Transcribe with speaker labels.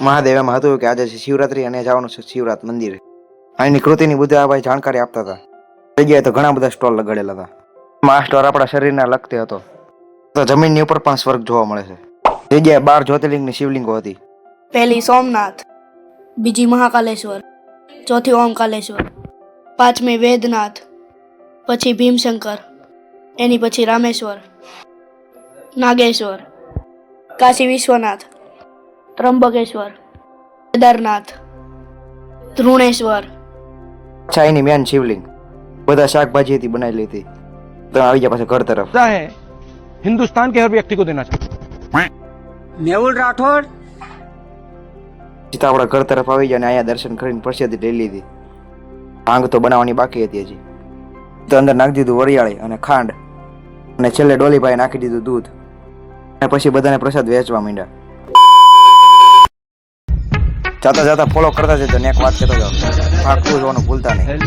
Speaker 1: મહાદેવ એમાં હતું કે આજે શિવરાત્રી અને જવાનું છે શિવરાત મંદિરે. અહીંની કૃતિની બધી આ ભાઈ જાણકારી આપતા હતા. જગ્યાએ તો ઘણા બધા સ્ટોલ લગાડેલા હતા. આ સ્ટોર આપણા શરીરના લગતે હતો. તો જમીનની ઉપર પણ સ્વર્ગ જોવા મળે છે. જગ્યાએ બાર જ્યોતિર્લિંગની શિવલિંગો હતી.
Speaker 2: પહેલી સોમનાથ, બીજી મહાકાલેશ્વર, ચોથી ઓમકાલેશ્વર, પાંચમી વેદનાથ, પછી ભીમશંકર, એની પછી રામેશ્વર, નાગેશ્વર, કાશી વિશ્વનાથ ત્રંબકેશ્વર કેદારનાથ
Speaker 1: તૃણેશ્વર ચાઈની મેન શિવલિંગ બધા શાકભાજી હતી. બનાવી લીધી તો આવી જાય પાછા ઘર તરફ.
Speaker 3: હે હિન્દુસ્તાન કે હર વ્યક્તિ કો દેના ચાહીએ
Speaker 4: મેહુલ રાઠોડ?
Speaker 1: સીતાવડા ઘર તરફ આવી જાય અને અહીંયા દર્શન કરીને પ્રસિદ્ધિ લઈ લીધી. આંગ તો બનાવવાની બાકી હતી હજી. તો અંદર નાખી દીધું વરિયાળી અને ખાંડ. અને છેલ્લે ડોલીભાઈ નાખી દીધું દૂધ. અને પછી બધાને પ્રસાદ વેચવા માંડ્યા. જાતા જાતા ફોલો કરતા જતા ને એક વાત કહેતો જાઓ આખું જોવાનું ભૂલતા નહીં.